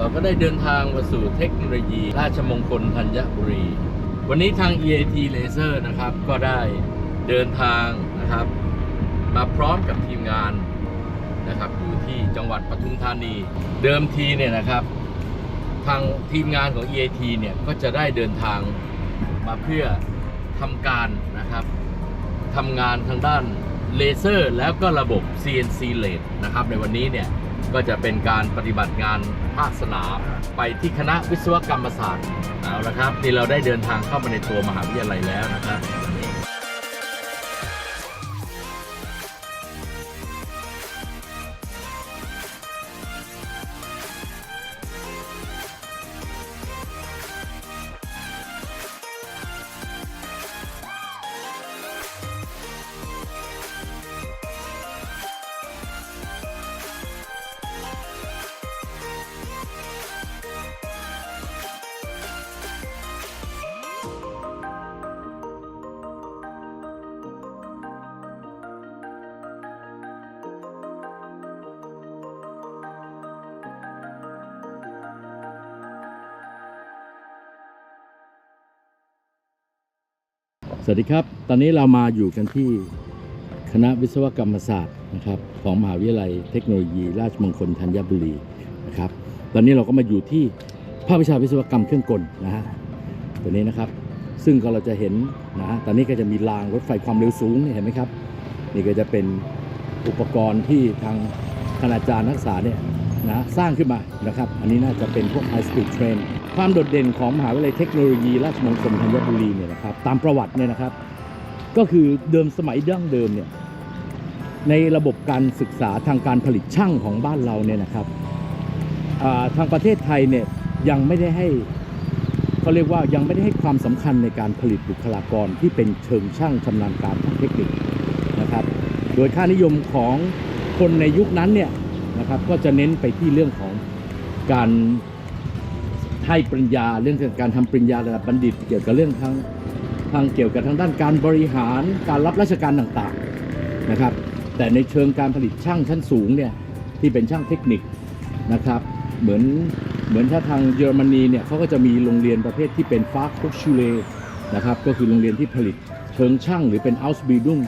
เราก็ได้เดินทางมาสู่เทคโนโลยี ราชมงคลธัญบุรี วันนี้ทาง EAT Laser นะครับ ก็ได้เดินทางนะครับ มาพร้อมกับทีมงานนะครับอยู่ที่จังหวัดปทุมธานี เดิมทีเนี่ยนะครับ ทางทีมงานของ EAT เนี่ยก็จะได้เดินทางมาเพื่อทำการนะครับทำงานทางด้านเลเซอร์แล้วก็ระบบ CNC LED นะครับในวันนี้เนี่ย ก็จะเป็นการปฏิบัติงานภาคสนามไปที่คณะวิศวกรรมศาสตร์เอาละครับนี่เราได้เดินทางเข้ามาในตัวมหาวิทยาลัยแล้วนะครับ สวัสดีครับ ตอนนี้เรามาอยู่กันที่คณะวิศวกรรมศาสตร์นะครับของมหาวิทยาลัยเทคโนโลยี ราชมงคลธัญบุรีนะครับ ตอนนี้เราก็มาอยู่ที่ภาควิชาวิศวกรรมเครื่องกลนะฮะตัวนี้นะครับ ซึ่งก็เราจะเห็นนะ ตอนนี้ก็จะมีรางรถไฟความเร็วสูงเห็นไหมครับ นี่ก็จะเป็นอุปกรณ์ที่ทางคณาจารย์นักศึกษาเนี่ย นะสร้างขึ้นมานะครับ อันนี้น่าจะเป็นพวก High Speed Train ความโดดเด่นของมหาวิทยาลัยเทคโนโลยีราชมงคลธัญบุรีเนี่ยนะครับตามประวัติเนี่ยนะครับ ก็คือเดิมสมัยดั้งเดิมเนี่ยในระบบการศึกษาทางการผลิตช่างของบ้านเราเนี่ยนะครับทางประเทศไทยเนี่ยยังไม่ได้ให้เขาเรียกว่ายังไม่ได้ให้ความสำคัญในการผลิตบุคลากรที่เป็นเชิงช่างชำนาญการทางเทคนิคนะครับ โดยค่านิยมของคนในยุคนั้นเนี่ย นะครับ ก็จะเน้นไปที่เรื่องของการให้ปริญญาเรื่องการทำปริญญาระดับบัณฑิต เกี่ยวกับเรื่องทางทางเกี่ยวกับทางด้านการบริหารการรับราชการต่างๆนะครับ แต่ในเชิงการผลิตช่างชั้นสูงเนี่ยที่เป็นช่างเทคนิคนะครับเหมือนเหมือนถ้าทางเยอรมนีเนี่ยเขาก็จะมีโรงเรียนประเภทที่เป็นฟา c คุชูเลนะครับก็คือโรงเรียนที่ผลิตเชิงช่างหรือเป็น Ausbildung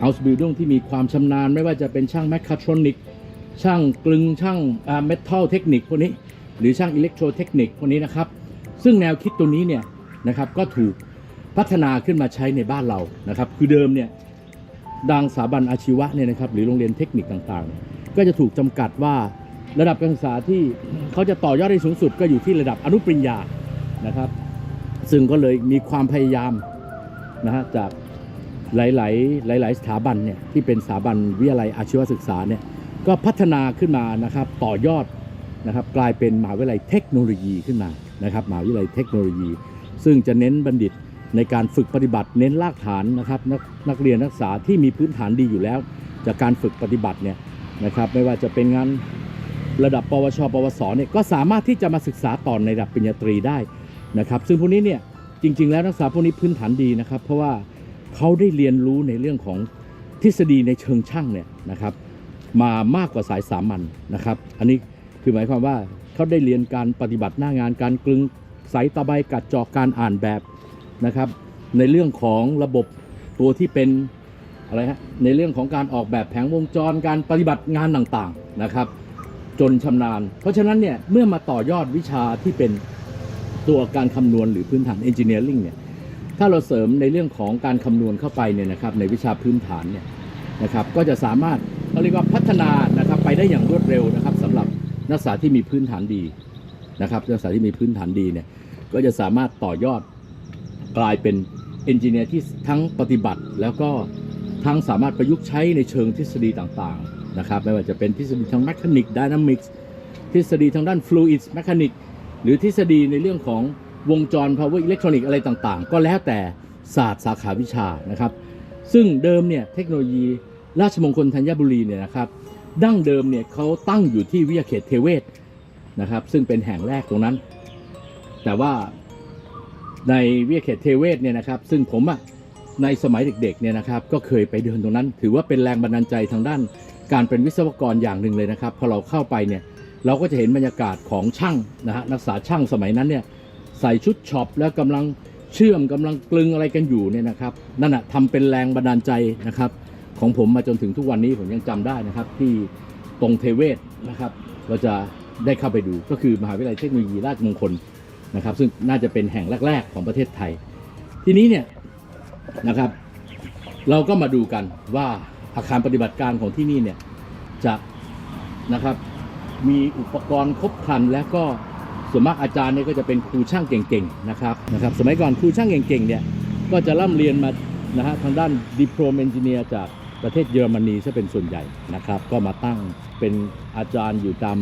เอาสบิลดิ้งที่มีความชำนาญไม่ว่าจะเป็นช่างแมคคาทรอนิก ช่างกลึงช่างเมทัลเทคนิคพวกนี้ หรือช่างอิเล็กโทรเทคนิคพวกนี้นะครับ ซึ่งแนวคิดตัวนี้เนี่ยนะครับก็ถูกพัฒนาขึ้นมาใช้ในบ้านเรานะครับ คือเดิมเนี่ยดังสถาบันอาชีวะเนี่ยนะครับหรือโรงเรียนเทคนิคต่างๆ ก็จะถูกจำกัดว่าระดับการศึกษาที่เขาจะต่อยอดได้สูงสุดก็อยู่ที่ระดับอนุปริญญานะครับ ซึ่งก็เลยมีความพยายามนะฮะจากหลาย ๆ หลาย ๆ สถาบันเนี่ยที่เป็นสถาบันวิทยาลัยอาชีวศึกษาเนี่ย ก็พัฒนาขึ้นมานะครับต่อยอดนะครับกลายเป็นมหาวิทยาลัยเทคโนโลยีขึ้นมานะครับมหาวิทยาลัยเทคโนโลยี ซึ่งจะเน้นบัณฑิตในการฝึกปฏิบัติเน้นรากฐานนะครับนักนักเรียนนักศึกษาที่มีพื้นฐานดีอยู่แล้ว จากการฝึกปฏิบัติเนี่ยนะครับไม่ว่าจะเป็นงานระดับปวช ปวสเนี่ยก็สามารถที่จะมาศึกษาต่อในระดับปริญญาตรีได้นะครับซึ่งพวกนี้เนี่ยจริง ๆ แล้วนักศึกษาพวกนี้พื้นฐานดีนะครับ เพราะว่าเขาได้เรียนรู้ในเรื่องของทฤษฎีในเชิงช่างเนี่ยนะครับ มามากกว่าสายสามัญนะครับ อันนี้คือหมายความว่าเขาได้เรียนการปฏิบัติหน้างานการกลึงสายตะไบกัดจอกการอ่านแบบนะครับ ในเรื่องของระบบตัวที่เป็นอะไรฮะในเรื่องของการออกแบบแผงวงจรการปฏิบัติงานต่างๆนะครับ จนชำนาญ เพราะฉะนั้นเนี่ยเมื่อมาต่อยอดวิชาที่เป็นตัวการคำนวณหรือพื้นฐานเอนจิเนียริงเนี่ยถ้าเราเสริมในเรื่องของการคำนวณเข้าไปเนี่ยนะครับในวิชาพื้นฐานเนี่ยนะครับก็จะสามารถ เขาเรียกว่าพัฒนานะครับไปได้อย่างรวดเร็วนะครับสำหรับนักศึกษาที่มีพื้นฐานดีนะครับนักศึกษาที่มีพื้นฐานดีเนี่ยก็จะสามารถต่อยอดกลายเป็นเอนจิเนียร์ที่ทั้งปฏิบัติ แล้วก็ทั้งสามารถประยุกต์ใช้ในเชิงทฤษฎีต่างๆนะครับไม่ว่าจะเป็นทฤษฎีทางแมชานิกไดนามิกส์ทฤษฎีทางด้านฟลูอิดแมชานิกหรือทฤษฎีในเรื่องของวงจร power electronic อะไรต่างๆ ก็แล้วแต่ศาสตร์สาขาวิชานะครับ ซึ่งเดิมเนี่ยเทคโนโลยี ราชมงคลธัญบุรีเนี่ยนะครับดั้งเดิมเนี่ยเขาตั้งอยู่ที่วิทยาเขตเทเวศนะครับซึ่งเป็นแห่งแรกตรงนั้น แต่ว่าในวิทยาเขตเทเวศเนี่ยนะครับซึ่งผมอะในสมัยเด็กๆเนี่ยนะครับก็เคยไปเดินตรงนั้น ถือว่าเป็นแรงบันดาลใจทางด้านการเป็นวิศวกรอย่างหนึ่งเลยนะครับพอเราเข้าไปเนี่ยเราก็จะเห็นบรรยากาศของช่างนะฮะนักศึกษาช่างสมัยนั้นเนี่ยใส่ชุดช็อปแล้วกำลังเชื่อมกำลังกลึงอะไรกันอยู่เนี่ยนะครับนั่นแหะทำเป็นแรงบันดาลใจนะครับ ของผมมาจนถึงทุกวันนี้ผมยังจำได้นะครับ ที่ตรงเทเวศนะครับ เราจะได้เข้าไปดูก็คือมหาวิทยาลัยเทคโนโลยีราชมงคลนะครับ ซึ่งน่าจะเป็นแห่งแรก ๆ ของประเทศไทย ทีนี้เนี่ยนะครับ เราก็มาดูกันว่าอาคารปฏิบัติการของที่นี่เนี่ยจะนะครับมีอุปกรณ์ครบครันและก็ส่วนมากอาจารย์เนี่ยก็จะเป็นครูช่างเก่งๆนะครับนะครับ สมัยก่อนครูช่างเก่งๆเนี่ยก็จะร่ำเรียนมานะฮะทางด้านดิโพรเอนจิเนียร์จาก ประเทศเยอรมนีซะเป็นส่วนใหญ่นะครับ ก็มาตั้งเป็นอาจารย์อยู่ตาม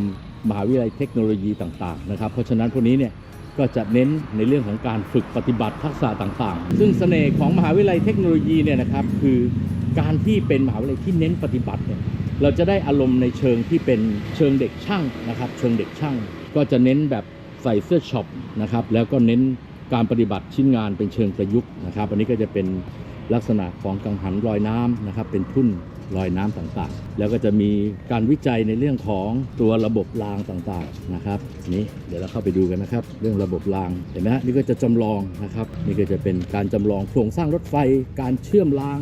มหาวิทยาลัยเทคโนโลยีต่างๆนะครับ เพราะฉะนั้นพวกนี้เนี่ยก็จะเน้นในเรื่องของการฝึกปฏิบัติทักษะต่างๆ ซึ่งเสน่ห์ของมหาวิทยาลัยเทคโนโลยีเนี่ยนะครับคือการที่เป็นมหาวิทยาลัยที่เน้นปฏิบัติเนี่ยเราจะได้อารมณ์ในเชิงที่เป็นเชิงเด็กช่างนะครับเชิงเด็กช่าง ก็จะเน้นแบบใส่เสื้อช็อปนะครับแล้วก็เน้นการปฏิบัติชิ้นงานเป็นเชิงประยุกต์นะครับ อันนี้ก็จะเป็น ลักษณะของกังหันลอยน้ำนะครับเป็นทุ่นลอยน้ำต่างๆ แล้วก็จะมีการวิจัยในเรื่องของตัวระบบรางต่างๆนะครับนี่เดี๋ยวเราเข้าไปดูกันนะครับ เรื่องระบบรางเห็นไหมฮะนี่ก็จะจำลองนะครับ นี่ก็จะเป็นการจำลองโครงสร้างรถไฟ การเชื่อมราง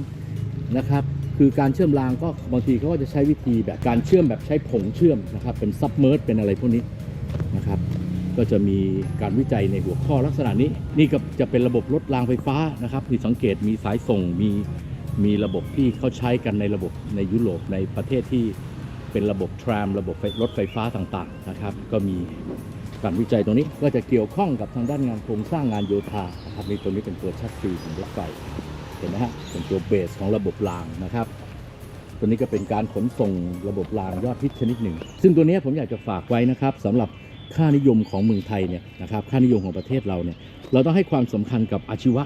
นะครับ คือการเชื่อมรางก็บางทีเขาก็จะใช้วิธีแบบการเชื่อมแบบใช้ผงเชื่อมนะครับเป็นซับเมอร์เป็นอะไรพวกนี้ ก็จะมีการวิจัยในหัวข้อลักษณะนี้ นี่ก็จะเป็นระบบรถรางไฟฟ้านะครับที่สังเกตมีสายส่งมีมีระบบที่เขาใช้กันในระบบในยุโรปในประเทศที่เป็นระบบทรามระบบรถไฟฟ้าต่างๆนะครับ ก็มีการวิจัยตรงนี้ก็จะเกี่ยวข้องกับทางด้านงานโครงสร้างงานโยธานะครับนี่ตัวนี้เป็นตัวชัดซีของรถไฟเห็นไหมฮะเป็นตัวเบสของระบบรางนะครับตัวนี้ก็เป็นการขนส่งระบบรางยอดฮิตชนิดหนึ่ง ซึ่งตัวนี้ผมอยากจะฝากไว้นะครับสำหรับ ค่านิยมของเมืองไทยเนี่ยนะครับค่านิยมของประเทศเราเนี่ยเราต้องให้ความสำคัญกับอาชีวะ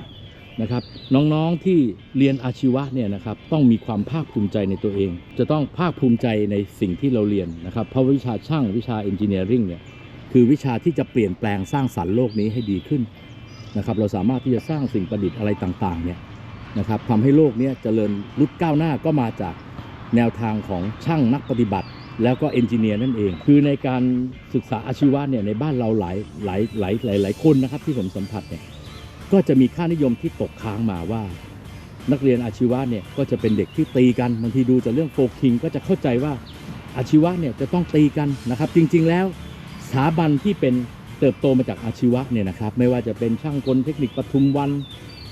นะครับน้องๆที่เรียนอาชีวะเนี่ยนะครับต้องมีความภาคภูมิใจในตัวเอง จะต้องภาคภูมิใจในสิ่งที่เราเรียนนะครับเพราะวิชาช่างวิชาเอนจิเนียริงเนี่ยคือวิชาที่จะเปลี่ยนแปลงสร้างสรรค์โลกนี้ให้ดีขึ้นนะครับเราสามารถที่จะสร้างสิ่งประดิษฐ์อะไรต่างๆเนี่ยนะครับทำให้โลกนี้เจริญรุดก้าวหน้าก็มาจากแนวทางของช่างนักปฏิบัติ แล้วก็เอนจิเนียร์นั่นเอง คือในการศึกษาอาชีวะเนี่ยในบ้านเราหลายหลายหลายหลายหลายคนนะครับที่ผมสัมผัสเนี่ยก็จะมีค่านิยมที่ตกค้างมาว่า นักเรียนอาชีวะเนี่ยก็จะเป็นเด็กที่ตีกันบางทีดูจากเรื่องโฟคิงก็จะเข้าใจว่าอาชีวะเนี่ยจะต้องตีกันนะครับ จริง ๆ แล้วสถาบันที่เป็นเติบโตมาจากอาชีวะเนี่ยนะครับไม่ว่าจะเป็นช่างกลเทคนิคปทุมวัน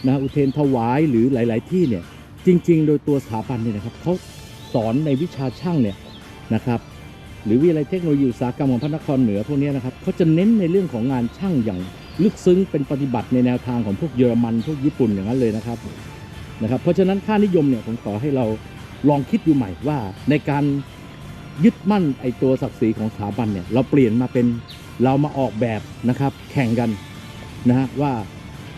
นะอุเทนถวายหรือหลาย ๆ ที่เนี่ยจริง ๆ โดยตัวสถาบันเนี่ยนะครับเขาสอนในวิชาช่างเนี่ย นะครับหรือวิทยาลัยเทคโนโลยีอุตสาหกรรมของพระนครเหนือพวกนี้นะครับเขาจะเน้นในเรื่องของงานช่างอย่างลึกซึ้งเป็นปฏิบัติในแนวทางของพวกเยอรมันพวกญี่ปุ่นอย่างนั้นเลยนะครับนะครับ เพราะฉะนั้นค่านิยมเนี่ยผมขอให้เราลองคิดดูใหม่ว่าในการยึดมั่นไอตัวศักดิ์ศรีของสถาบันเนี่ยเราเปลี่ยนมาเป็นเรามาออกแบบนะครับ แข่งกันนะฮะว่า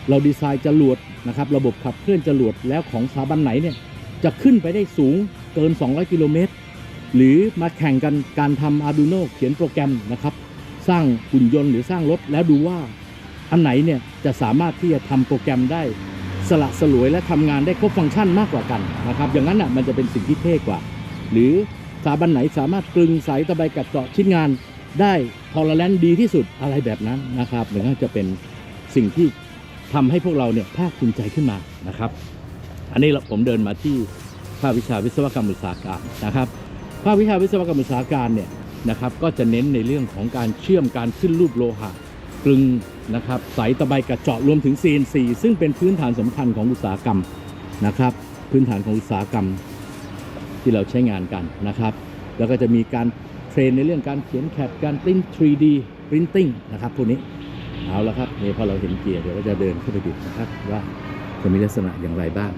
เราดีไซน์จรวดนะครับ ระบบขับเคลื่อนจรวดแล้วของสถาบันไหนเนี่ยจะขึ้นไปได้สูงเกิน 200 กิโลเมตร หรือมาแข่งกันการทำ Arduino เขียนโปรแกรมนะครับ สร้างหุ่นยนต์หรือสร้างรถ แล้วดูว่าอันไหนเนี่ยจะสามารถที่จะทำโปรแกรมได้สละสลวยและทำงานได้ครบฟังก์ชันมากกว่ากันนะครับ อย่างนั้นอะมันจะเป็นสิ่งที่เท่กว่า หรือสถาบันไหนสามารถกลึงสายตะไบกัดเจาะชิ้นงานได้ทอร์แลนดีที่สุดอะไรแบบนั้นนะครับมันก็จะเป็นสิ่งที่ทำให้พวกเราเนี่ยภาคภูมิใจขึ้นมานะครับ อันนี้เราผมเดินมาที่ภาควิชาวิศวกรรมอุตสาหการมนะครับ ภาควิชาวิศวกรรมอุตสาหการเนี่ยนะครับก็จะเน้นในเรื่องของการเชื่อมการขึ้นรูปโลหะกลึงนะครับสายตะไบกระเจาะรวมถึง CNC ซึ่งเป็นพื้นฐานสำคัญของอุตสาหกรรมนะครับ พื้นฐานของอุตสาหกรรมที่เราใช้งานกันนะครับ แล้วก็จะมีการเทรนในเรื่องการเขียนแคดการปริ้น 3D printing นะครับพวกนี้เอาละครับนี่พอเราเห็นเกียร์เดี๋ยวเราจะเดินเข้าไปดูนะครับว่าจะมีลักษณะอย่างไรบ้าง